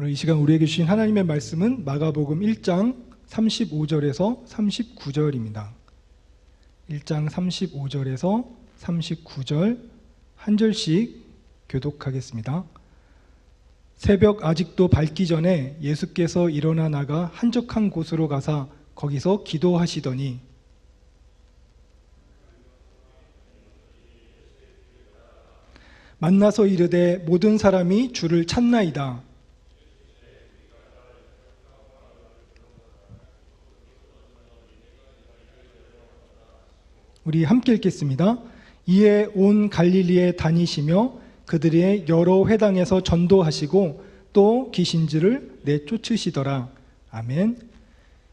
오늘 이 시간 우리에게 주신 하나님의 말씀은 마가복음 1장 35절에서 39절입니다. 1장 35절에서 39절 한 절씩 교독하겠습니다. 새벽 아직도 밝기 전에 예수께서 일어나 나가 한적한 곳으로 가사 거기서 기도하시더니 만나서 이르되 모든 사람이 주를 찾나이다. 우리 함께 읽겠습니다. 이에 온 갈릴리에 다니시며 그들의 여러 회당에서 전도하시고 또 귀신들을 내쫓으시더라. 아멘.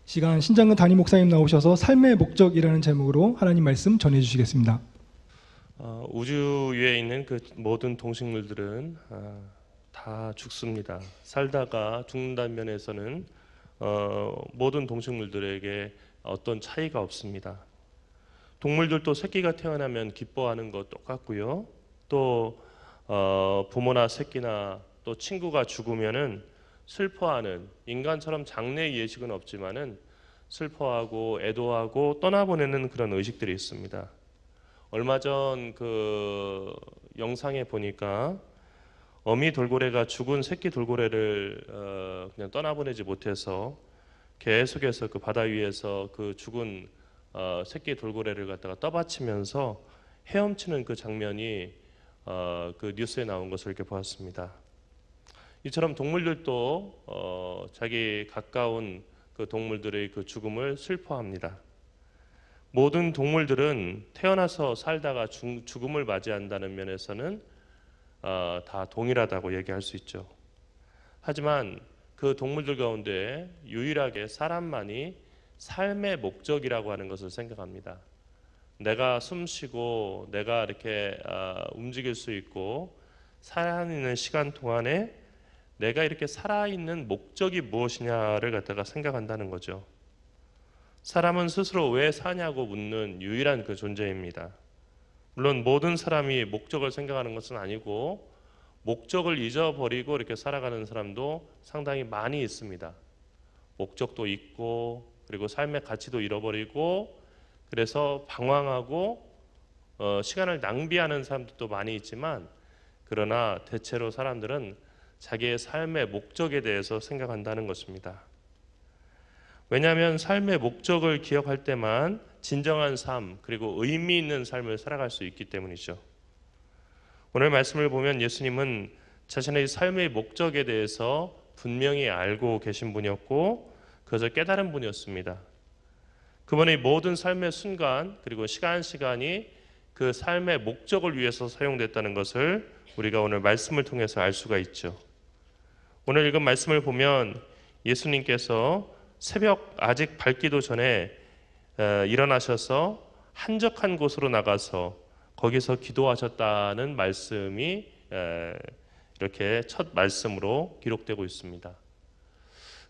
시간 신장근 담임 목사님 나오셔서 삶의 목적이라는 제목으로 하나님 말씀 전해 주시겠습니다. 어, 우주 위에 있는 그 모든 동식물들은 아, 다 죽습니다. 살다가 죽는다는 면에서는 어, 모든 동식물들에게 어떤 차이가 없습니다. 동물들도 새끼가 태어나면 기뻐하는 것 똑같고요. 또 어, 부모나 새끼나 또 친구가 죽으면은 슬퍼하는 인간처럼 장례 예식은 없지만은 슬퍼하고 애도하고 떠나보내는 그런 의식들이 있습니다. 얼마 전 그 영상에 보니까 어미 돌고래가 죽은 새끼 돌고래를 어, 그냥 떠나보내지 못해서 계속해서 그 바다 위에서 그 죽은 어, 새끼 돌고래를 갖다가 떠받치면서 헤엄치는 그 장면이 어, 그 뉴스에 나온 것을 이렇게 보았습니다. 이처럼 동물들도 어, 자기 가까운 그 동물들의 그 죽음을 슬퍼합니다. 모든 동물들은 태어나서 살다가 죽, 죽음을 맞이한다는 면에서는 어, 다 동일하다고 얘기할 수 있죠. 하지만 그 동물들 가운데 유일하게 사람만이 삶의 목적이라고 하는 것을 생각합니다. 내가 숨쉬고 내가 이렇게 어, 움직일 수 있고 살아있는 시간 동안에 내가 이렇게 살아있는 목적이 무엇이냐를 갖다가 생각한다는 거죠. 사람은 스스로 왜 사냐고 묻는 유일한 그 존재입니다. 물론 모든 사람이 목적을 생각하는 것은 아니고 목적을 잊어버리고 이렇게 살아가는 사람도 상당히 많이 있습니다. 목적도 있고 그리고 삶의 가치도 잃어버리고 그래서 방황하고 어, 시간을 낭비하는 사람들도 많이 있지만 그러나 대체로 사람들은 자기의 삶의 목적에 대해서 생각한다는 것입니다. 왜냐하면 삶의 목적을 기억할 때만 진정한 삶 그리고 의미 있는 삶을 살아갈 수 있기 때문이죠. 오늘 말씀을 보면 예수님은 자신의 삶의 목적에 대해서 분명히 알고 계신 분이었고 그것을 깨달은 분이었습니다. 그분의 모든 삶의 순간 그리고 시간 시간이 그 삶의 목적을 위해서 사용됐다는 것을 우리가 오늘 말씀을 통해서 알 수가 있죠. 오늘 읽은 말씀을 보면 예수님께서 새벽 아직 밝기도 전에 어, 일어나셔서 한적한 곳으로 나가서 거기서 기도하셨다는 말씀이 이렇게 첫 말씀으로 기록되고 있습니다.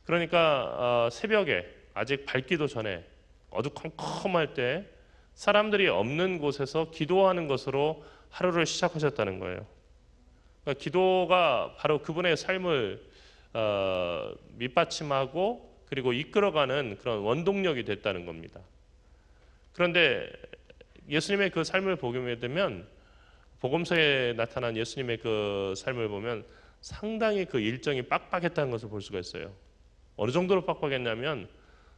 그러니까 어, 새벽에 아직 밝기도 전에 어두컴컴할 때 사람들이 없는 곳에서 기도하는 것으로 하루를 시작하셨다는 거예요. 그러니까 기도가 바로 그분의 삶을 어, 밑받침하고 그리고 이끌어가는 그런 원동력이 됐다는 겁니다. 그런데 예수님의 그 삶을 보게 되면 복음서에 나타난 예수님의 그 삶을 보면 상당히 그 일정이 빡빡했다는 것을 볼 수가 있어요. 어느 정도로 빡빡했냐면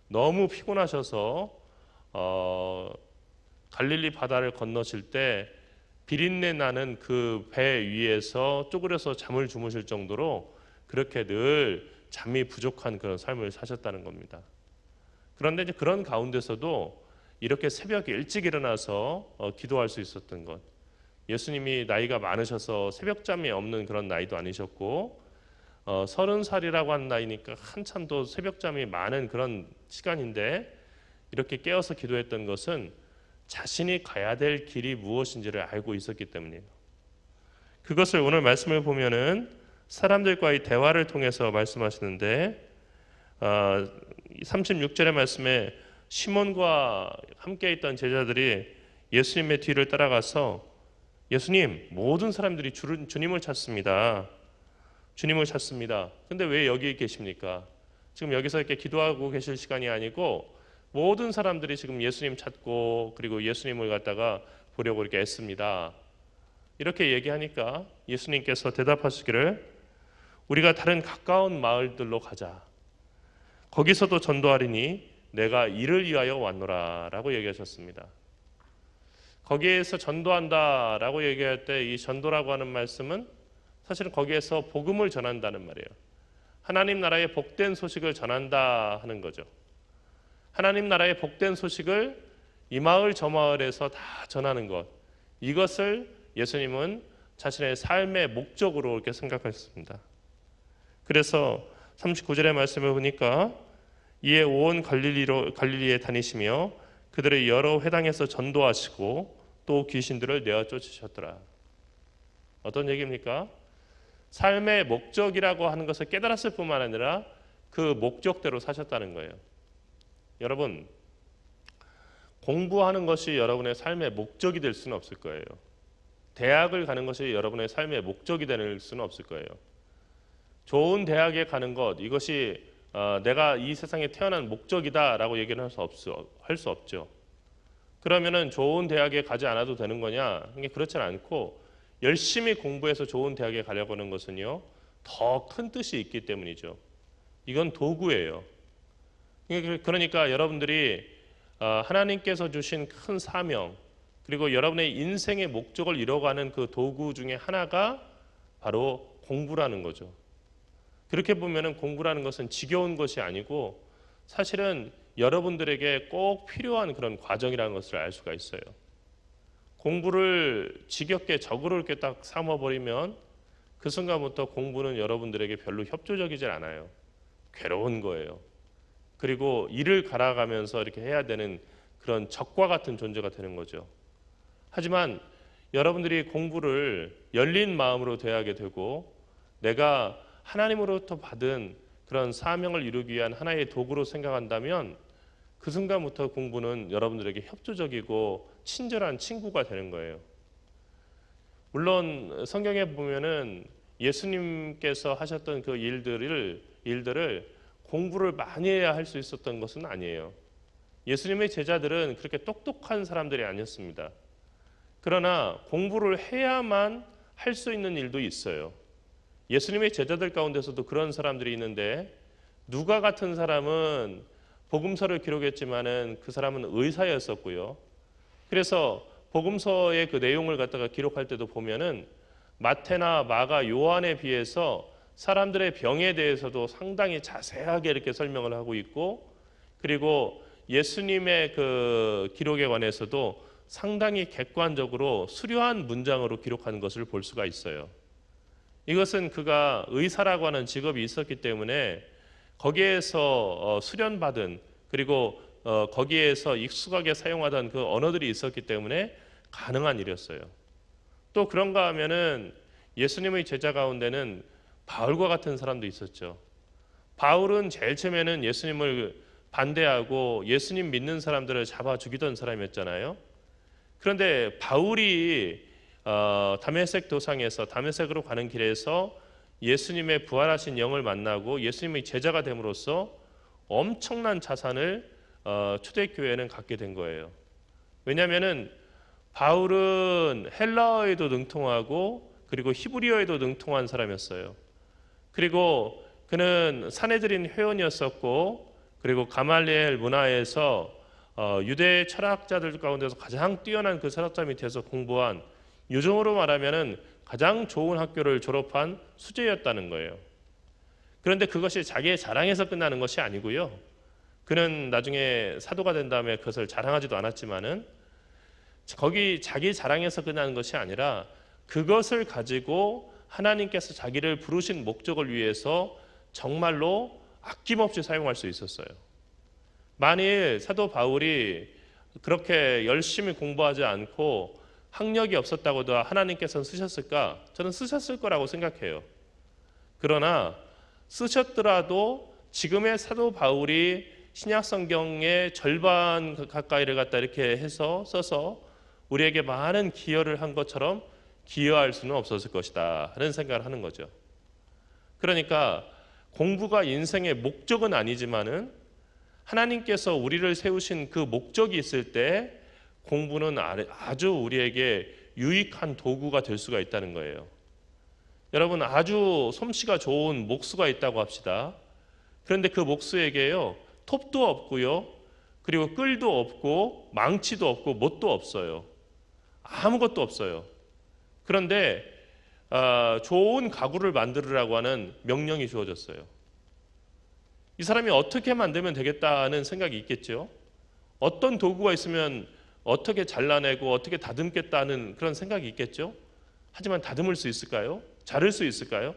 너무 피곤하셔서 어, 갈릴리 바다를 건너실 때 비린내 나는 그 배 위에서 쪼그려서 잠을 주무실 정도로 그렇게 늘 잠이 부족한 그런 삶을 사셨다는 겁니다. 그런데 이제 그런 가운데서도 이렇게 새벽에 일찍 일어나서 어, 기도할 수 있었던 것. 예수님이 나이가 많으셔서 새벽잠이 없는 그런 나이도 아니셨고 어, 서른 살이라고 한 나이니까 한참 또 새벽잠이 많은 그런 시간인데 이렇게 깨어서 기도했던 것은 자신이 가야 될 길이 무엇인지를 알고 있었기 때문이에요. 그것을 오늘 말씀을 보면은 사람들과의 대화를 통해서 말씀하시는데 어, 36절의 말씀에 시몬과 함께 있던 제자들이 예수님의 뒤를 따라가서 예수님 모든 사람들이 주, 주님을 찾습니다. 주님을 찾습니다. 근데 왜 여기 계십니까? 지금 여기서 이렇게 기도하고 계실 시간이 아니고 모든 사람들이 지금 예수님 찾고 그리고 예수님을 갖다가 보려고 이렇게 애씁니다. 이렇게 얘기하니까 예수님께서 대답하시기를 우리가 다른 가까운 마을들로 가자. 거기서도 전도하리니 내가 이를 위하여 왔노라 라고 얘기하셨습니다. 거기에서 전도한다 라고 얘기할 때 이 전도라고 하는 말씀은 사실은 거기에서 복음을 전한다는 말이에요. 하나님 나라의 복된 소식을 전한다 하는 거죠. 하나님 나라의 복된 소식을 이 마을 저 마을에서 다 전하는 것. 이것을 예수님은 자신의 삶의 목적으로 이렇게 생각했습니다. 그래서 39절의 말씀을 보니까 이에 온 갈릴리로 갈릴리에 다니시며 그들의 여러 회당에서 전도하시고 또 귀신들을 내어 쫓으셨더라. 어떤 얘기입니까? 삶의 목적이라고 하는 것을 깨달았을 뿐만 아니라 그 목적대로 사셨다는 거예요. 여러분, 공부하는 것이 여러분의 삶의 목적이 될 수는 없을 거예요. 대학을 가는 것이 여러분의 삶의 목적이 될 수는 없을 거예요. 좋은 대학에 가는 것 이것이 어, 내가 이 세상에 태어난 목적이다라고 얘기를 할수 없어 할 수 없죠. 그러면은 좋은 대학에 가지 않아도 되는 거냐? 이게 그렇지는 않고 열심히 공부해서 좋은 대학에 가려고 하는 것은요 더 큰 뜻이 있기 때문이죠. 이건 도구예요. 이게 그러니까 여러분들이 어, 하나님께서 주신 큰 사명 그리고 여러분의 인생의 목적을 이뤄가는 그 도구 중에 하나가 바로 공부라는 거죠. 그렇게 보면은 공부라는 것은 지겨운 것이 아니고 사실은 여러분들에게 꼭 필요한 그런 과정이라는 것을 알 수가 있어요. 공부를 지겹게 적으로 이렇게 딱 삼아버리면 그 순간부터 공부는 여러분들에게 별로 협조적이질 않아요. 괴로운 거예요. 그리고 일을 갈아가면서 이렇게 해야 되는 그런 적과 같은 존재가 되는 거죠. 하지만 여러분들이 공부를 열린 마음으로 대하게 되고 내가 하나님으로부터 받은 그런 사명을 이루기 위한 하나의 도구로 생각한다면 그 순간부터 공부는 여러분들에게 협조적이고 친절한 친구가 되는 거예요. 물론 성경에 보면은 예수님께서 하셨던 그 일들을 일들을 공부를 많이 해야 할 수 있었던 것은 아니에요. 예수님의 제자들은 그렇게 똑똑한 사람들이 아니었습니다. 그러나 공부를 해야만 할 수 있는 일도 있어요. 예수님의 제자들 가운데서도 그런 사람들이 있는데 누가 같은 사람은 복음서를 기록했지만은 그 사람은 의사였었고요. 그래서 복음서의 그 내용을 갖다가 기록할 때도 보면은 마태나 마가 요한에 비해서 사람들의 병에 대해서도 상당히 자세하게 이렇게 설명을 하고 있고 그리고 예수님의 그 기록에 관해서도 상당히 객관적으로 수려한 문장으로 기록하는 것을 볼 수가 있어요. 이것은 그가 의사라고 하는 직업이 있었기 때문에 거기에서 어, 수련받은 그리고 어, 거기에서 익숙하게 사용하던 그 언어들이 있었기 때문에 가능한 일이었어요. 또 그런가 하면은 예수님의 제자 가운데는 바울과 같은 사람도 있었죠. 바울은 제일 처음에는 예수님을 반대하고 예수님 믿는 사람들을 잡아 죽이던 사람이었잖아요. 그런데 바울이 어, 다메섹 도상에서 다메섹으로 가는 길에서 예수님의 부활하신 영을 만나고 예수님의 제자가 됨으로써 엄청난 자산을 어, 초대교회는 갖게 된 거예요. 왜냐하면은 바울은 헬라어에도 능통하고 그리고 히브리어에도 능통한 사람이었어요. 그리고 그는 사내들인 회원이었었고 그리고 가말리엘 문화에서 어, 유대 철학자들 가운데서 가장 뛰어난 그 철학자 밑에서 공부한 요즘으로 말하면은 가장 좋은 학교를 졸업한 수재였다는 거예요. 그런데 그것이 자기의 자랑에서 끝나는 것이 아니고요. 그는 나중에 사도가 된 다음에 그것을 자랑하지도 않았지만은 거기 자기 자랑에서 끝나는 것이 아니라 그것을 가지고 하나님께서 자기를 부르신 목적을 위해서 정말로 아낌없이 사용할 수 있었어요. 만일 사도 바울이 그렇게 열심히 공부하지 않고 학력이 없었다고도 하나님께서는 쓰셨을까? 저는 쓰셨을 거라고 생각해요. 그러나 쓰셨더라도 지금의 사도 바울이 신약 성경의 절반 가까이를 갖다 이렇게 해서 써서 우리에게 많은 기여를 한 것처럼 기여할 수는 없었을 것이다 하는 생각을 하는 거죠. 그러니까 공부가 인생의 목적은 아니지만은 하나님께서 우리를 세우신 그 목적이 있을 때 공부는 아주 우리에게 유익한 도구가 될 수가 있다는 거예요. 여러분 아주 솜씨가 좋은 목수가 있다고 합시다. 그런데 그 목수에게요 톱도 없고요 그리고 끌도 없고 망치도 없고 못도 없어요. 아무것도 없어요. 그런데 아, 좋은 가구를 만들으라고 하는 명령이 주어졌어요. 이 사람이 어떻게 만들면 되겠다는 생각이 있겠죠. 어떤 도구가 있으면 어떻게 잘라내고 어떻게 다듬겠다는 그런 생각이 있겠죠. 하지만 다듬을 수 있을까요? 자를 수 있을까요?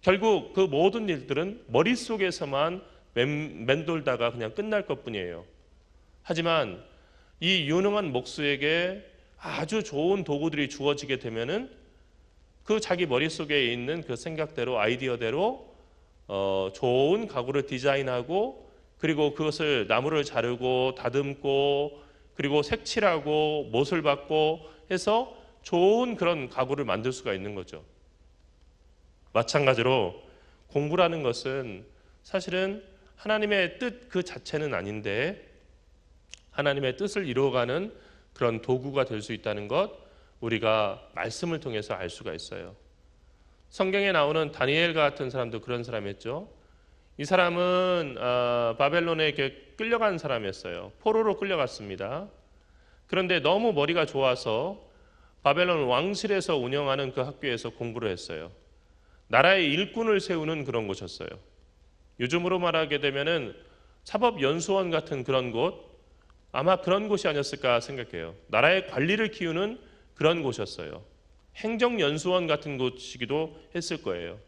결국 그 모든 일들은 머릿속에서만 맴- 맴돌다가 그냥 끝날 것 뿐이에요. 하지만 이 유능한 목수에게 아주 좋은 도구들이 주어지게 되면은 그 자기 머릿속에 있는 그 생각대로 아이디어대로 어, 좋은 가구를 디자인하고 그리고 그것을 나무를 자르고 다듬고 그리고 색칠하고 못을 받고 해서 좋은 그런 가구를 만들 수가 있는 거죠. 마찬가지로 공부라는 것은 사실은 하나님의 뜻 그 자체는 아닌데 하나님의 뜻을 이루어가는 그런 도구가 될 수 있다는 것 우리가 말씀을 통해서 알 수가 있어요. 성경에 나오는 다니엘 같은 사람도 그런 사람이었죠. 이 사람은 어, 바벨론에 끌려간 사람이었어요. 포로로 끌려갔습니다. 그런데 너무 머리가 좋아서 바벨론 왕실에서 운영하는 그 학교에서 공부를 했어요. 나라의 일꾼을 세우는 그런 곳이었어요. 요즘으로 말하게 되면은 사법연수원 같은 그런 곳 아마 그런 곳이 아니었을까 생각해요. 나라의 관리를 키우는 그런 곳이었어요. 행정연수원 같은 곳이기도 했을 거예요.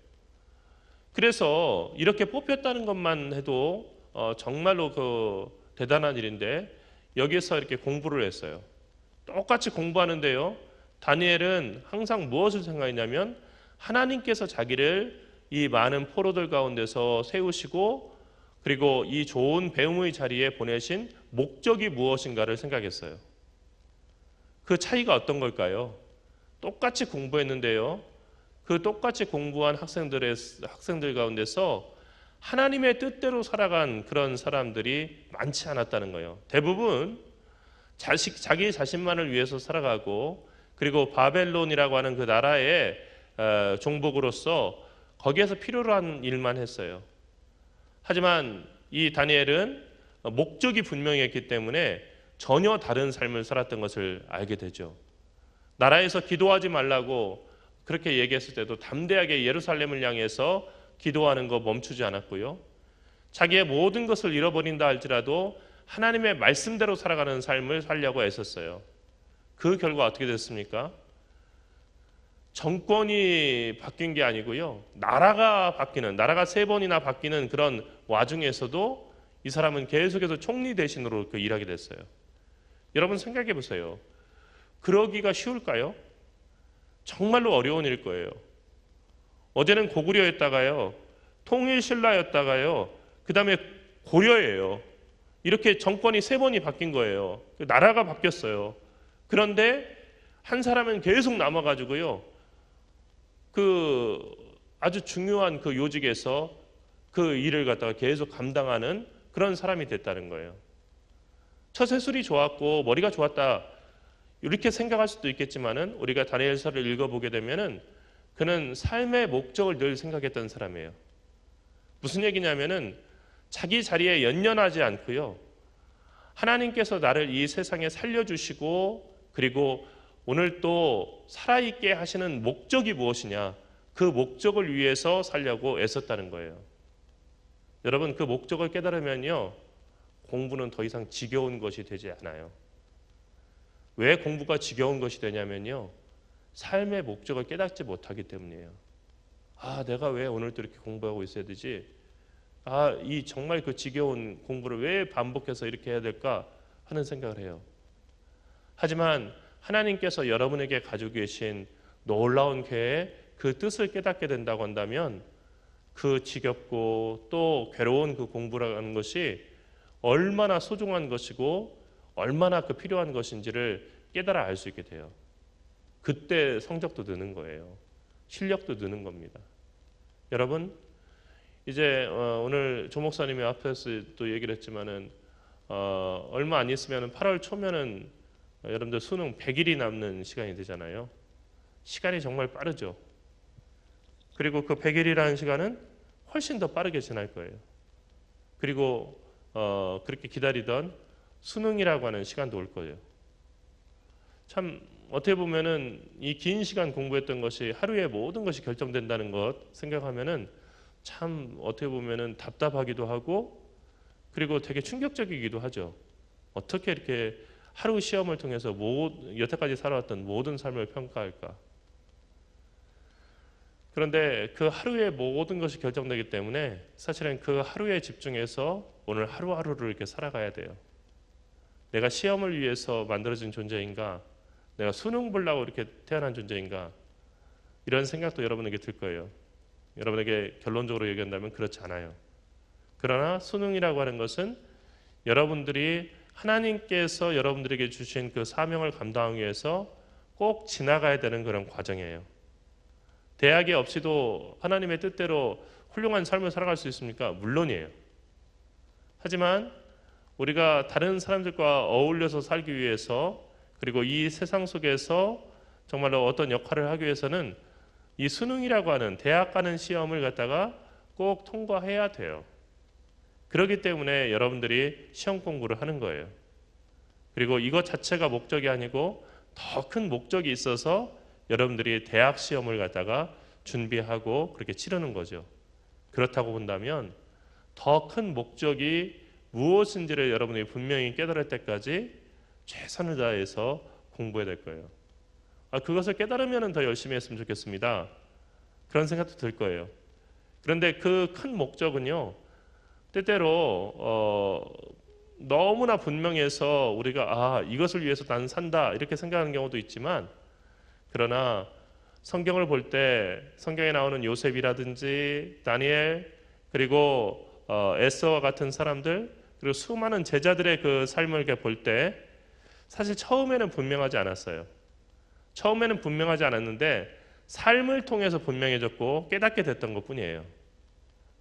그래서 이렇게 뽑혔다는 것만 해도 어, 정말로 그 대단한 일인데 여기서 이렇게 공부를 했어요. 똑같이 공부하는데요. 다니엘은 항상 무엇을 생각했냐면 하나님께서 자기를 이 많은 포로들 가운데서 세우시고 그리고 이 좋은 배움의 자리에 보내신 목적이 무엇인가를 생각했어요. 그 차이가 어떤 걸까요? 똑같이 공부했는데요. 그 똑같이 공부한 학생들의 학생들 가운데서 하나님의 뜻대로 살아간 그런 사람들이 많지 않았다는 거예요. 대부분 자식 자기 자신만을 위해서 살아가고 그리고 바벨론이라고 하는 그 나라의 어, 종복으로서 거기에서 필요로 한 일만 했어요. 하지만 이 다니엘은 목적이 분명했기 때문에 전혀 다른 삶을 살았던 것을 알게 되죠. 나라에서 기도하지 말라고 그렇게 얘기했을 때도 담대하게 예루살렘을 향해서 기도하는 거 멈추지 않았고요. 자기의 모든 것을 잃어버린다 할지라도 하나님의 말씀대로 살아가는 삶을 살려고 애썼어요. 그 결과 어떻게 됐습니까? 정권이 바뀐 게 아니고요. 나라가 바뀌는, 나라가 세 번이나 바뀌는 그런 와중에서도 이 사람은 계속해서 총리 대신으로 그 일하게 됐어요. 여러분 생각해 보세요. 그러기가 쉬울까요? 정말로 어려운 일 거예요. 어제는 고구려였다가요, 통일신라였다가요, 그 다음에 고려예요. 이렇게 정권이 세 번이 바뀐 거예요. 그 나라가 바뀌었어요. 그런데 한 사람은 계속 남아가지고요, 그 아주 중요한 그 요직에서 그 일을 갖다가 계속 감당하는 그런 사람이 됐다는 거예요. 처세술이 좋았고 머리가 좋았다 이렇게 생각할 수도 있겠지만은 우리가 다니엘서를 읽어보게 되면은 그는 삶의 목적을 늘 생각했던 사람이에요. 무슨 얘기냐면은 자기 자리에 연연하지 않고요. 하나님께서 나를 이 세상에 살려주시고 그리고 오늘 또 살아있게 하시는 목적이 무엇이냐 그 목적을 위해서 살려고 애썼다는 거예요. 여러분 그 목적을 깨달으면요 공부는 더 이상 지겨운 것이 되지 않아요. 왜 공부가 지겨운 것이 되냐면요 삶의 목적을 깨닫지 못하기 때문이에요. 아 내가 왜 오늘도 이렇게 공부하고 있어야 되지? 아 이 정말 그 지겨운 공부를 왜 반복해서 이렇게 해야 될까 하는 생각을 해요. 하지만 하나님께서 여러분에게 가지고 계신 놀라운 계획, 그 뜻을 깨닫게 된다고 한다면 그 지겹고 또 괴로운 그 공부라는 것이 얼마나 소중한 것이고 얼마나 그 필요한 것인지를 깨달아 알 수 있게 돼요. 그때 성적도 느는 거예요. 실력도 느는 겁니다. 여러분 이제 어, 오늘 조 목사님이 앞에서 또 얘기를 했지만은 어, 얼마 안 있으면 8월 초면은 어, 여러분들 수능 100일이 남는 시간이 되잖아요. 시간이 정말 빠르죠. 그리고 그 100일이라는 시간은 훨씬 더 빠르게 지날 거예요. 그리고 어, 그렇게 기다리던 수능이라고 하는 시간도 올 거예요. 참 어떻게 보면은 이 긴 시간 공부했던 것이 하루에 모든 것이 결정된다는 것 생각하면은 참 어떻게 보면은 답답하기도 하고 그리고 되게 충격적이기도 하죠. 어떻게 이렇게 하루 시험을 통해서 모, 여태까지 살아왔던 모든 삶을 평가할까? 그런데 그 하루에 모든 것이 결정되기 때문에 사실은 그 하루에 집중해서 오늘 하루하루를 이렇게 살아가야 돼요. 내가 시험을 위해서 만들어진 존재인가? 내가 수능 보려고 이렇게 태어난 존재인가? 이런 생각도 여러분에게 들 거예요. 여러분에게 결론적으로 얘기한다면 그렇지 않아요. 그러나 수능이라고 하는 것은 여러분들이 하나님께서 여러분들에게 주신 그 사명을 감당하기 위해서 꼭 지나가야 되는 그런 과정이에요. 대학이 없이도 하나님의 뜻대로 훌륭한 삶을 살아갈 수 있습니까? 물론이에요. 하지만 우리가 다른 사람들과 어울려서 살기 위해서 그리고 이 세상 속에서 정말로 어떤 역할을 하기 위해서는 이 수능이라고 하는 대학 가는 시험을 갖다가 꼭 통과해야 돼요. 그렇기 때문에 여러분들이 시험 공부를 하는 거예요. 그리고 이것 자체가 목적이 아니고 더 큰 목적이 있어서 여러분들이 대학 시험을 갖다가 준비하고 그렇게 치르는 거죠. 그렇다고 본다면 더 큰 목적이 무엇인지를 여러분이 분명히 깨달을 때까지 최선을 다해서 공부해야 될 거예요. 아, 그것을 깨달으면 더 열심히 했으면 좋겠습니다. 그런 생각도 들 거예요. 그런데 그 큰 목적은요, 때때로 어, 너무나 분명해서 우리가 아 이것을 위해서 나는 산다 이렇게 생각하는 경우도 있지만 그러나 성경을 볼 때 성경에 나오는 요셉이라든지 다니엘 그리고 어, 에스와 같은 사람들 그리고 수많은 제자들의 그 삶을 볼때 사실 처음에는 분명하지 않았어요. 처음에는 분명하지 않았는데 삶을 통해서 분명해졌고 깨닫게 됐던 것 뿐이에요.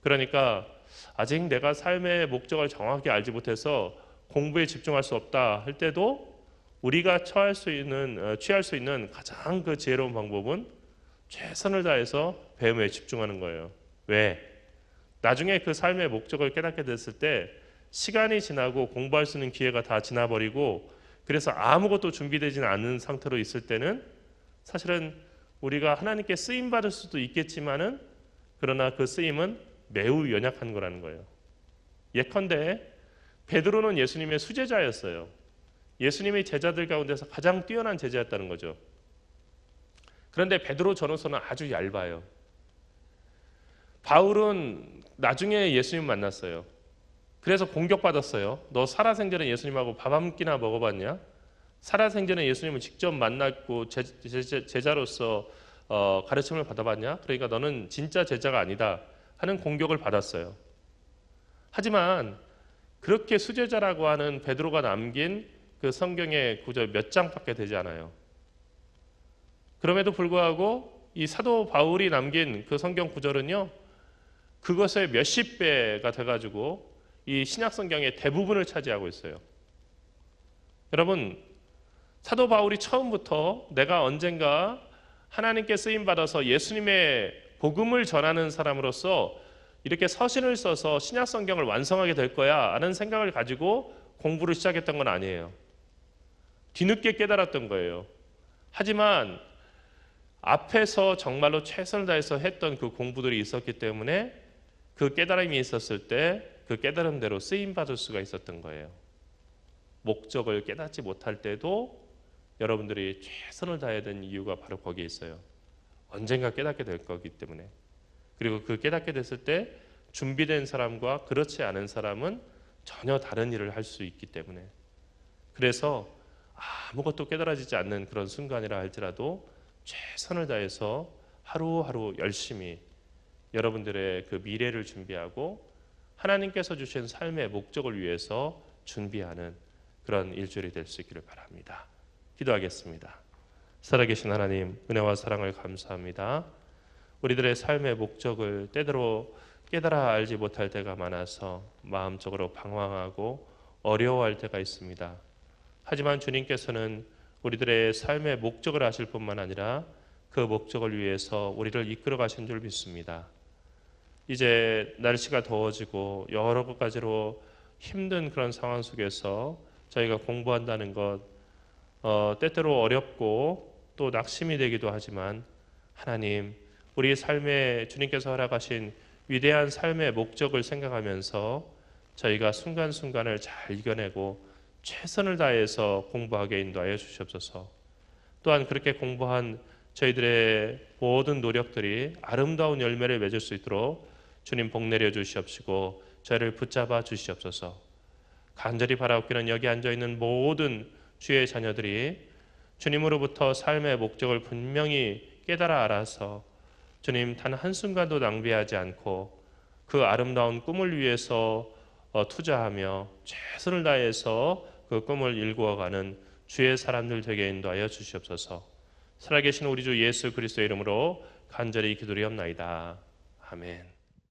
그러니까 아직 내가 삶의 목적을 정확히 알지 못해서 공부에 집중할 수 없다 할 때도 우리가 처할 수 있는 어, 취할 수 있는 가장 그 지혜로운 방법은 최선을 다해서 배움에 집중하는 거예요. 왜? 나중에 그 삶의 목적을 깨닫게 됐을 때 시간이 지나고 공부할 수 있는 기회가 다 지나버리고 그래서 아무것도 준비되지는 않은 상태로 있을 때는 사실은 우리가 하나님께 쓰임 받을 수도 있겠지만은 그러나 그 쓰임은 매우 연약한 거라는 거예요. 예컨대 베드로는 예수님의 수제자였어요. 예수님의 제자들 가운데서 가장 뛰어난 제자였다는 거죠. 그런데 베드로 전후서는 아주 얇아요. 바울은 나중에 예수님 만났어요. 그래서 공격받았어요. 너 살아생전에 예수님하고 밥 한 끼나 먹어봤냐? 살아생전에 예수님을 직접 만났고 제, 제, 자로서 어, 가르침을 받아봤냐? 그러니까 너는 진짜 제자가 아니다 하는 공격을 받았어요. 하지만 그렇게 수제자라고 하는 베드로가 남긴 그 성경의 구절 몇 장밖에 되지 않아요. 그럼에도 불구하고 이 사도 바울이 남긴 그 성경 구절은요, 그것의 몇십 배가 돼가지고 이 신약 성경의 대부분을 차지하고 있어요. 여러분, 사도 바울이 처음부터 내가 언젠가 하나님께 쓰임 받아서 예수님의 복음을 전하는 사람으로서 이렇게 서신을 써서 신약 성경을 완성하게 될 거야 라는 생각을 가지고 공부를 시작했던 건 아니에요. 뒤늦게 깨달았던 거예요. 하지만 앞에서 정말로 최선을 다해서 했던 그 공부들이 있었기 때문에 그 깨달음이 있었을 때 그 깨달음대로 쓰임 받을 수가 있었던 거예요. 목적을 깨닫지 못할 때도 여러분들이 최선을 다해야 되는 이유가 바로 거기에 있어요. 언젠가 깨닫게 될 거기 때문에. 그리고 그 깨닫게 됐을 때 준비된 사람과 그렇지 않은 사람은 전혀 다른 일을 할 수 있기 때문에. 그래서 아무것도 깨달아지지 않는 그런 순간이라 할지라도 최선을 다해서 하루하루 열심히 여러분들의 그 미래를 준비하고 하나님께서 주신 삶의 목적을 위해서 준비하는 그런 일주일이 될 수 있기를 바랍니다. 기도하겠습니다. 살아계신 하나님, 은혜와 사랑을 감사합니다. 우리들의 삶의 목적을 때대로 깨달아 알지 못할 때가 많아서 마음적으로 방황하고 어려워할 때가 있습니다. 하지만 주님께서는 우리들의 삶의 목적을 아실 뿐만 아니라 그 목적을 위해서 우리를 이끌어 가신 줄 믿습니다. 이제 날씨가 더워지고 여러 가지로 힘든 그런 상황 속에서 저희가 공부한다는 것 어, 때때로 어렵고 또 낙심이 되기도 하지만 하나님 우리 삶에 주님께서 허락하신 위대한 삶의 목적을 생각하면서 저희가 순간순간을 잘 이겨내고 최선을 다해서 공부하게 인도하여 주시옵소서. 또한 그렇게 공부한 저희들의 모든 노력들이 아름다운 열매를 맺을 수 있도록 주님 복 내려 주시옵시고 저희를 붙잡아 주시옵소서. 간절히 바라옵기는 여기 앉아 있는 모든 주의 자녀들이 주님으로부터 삶의 목적을 분명히 깨달아 알아서 주님 단 한순간도 낭비하지 않고 그 아름다운 꿈을 위해서 어, 투자하며 최선을 다해서 그 꿈을 일구어가는 주의 사람들 되게 인도하여 주시옵소서. 살아계신 우리 주 예수 그리스도의 이름으로 간절히 기도리옵나이다. 아멘.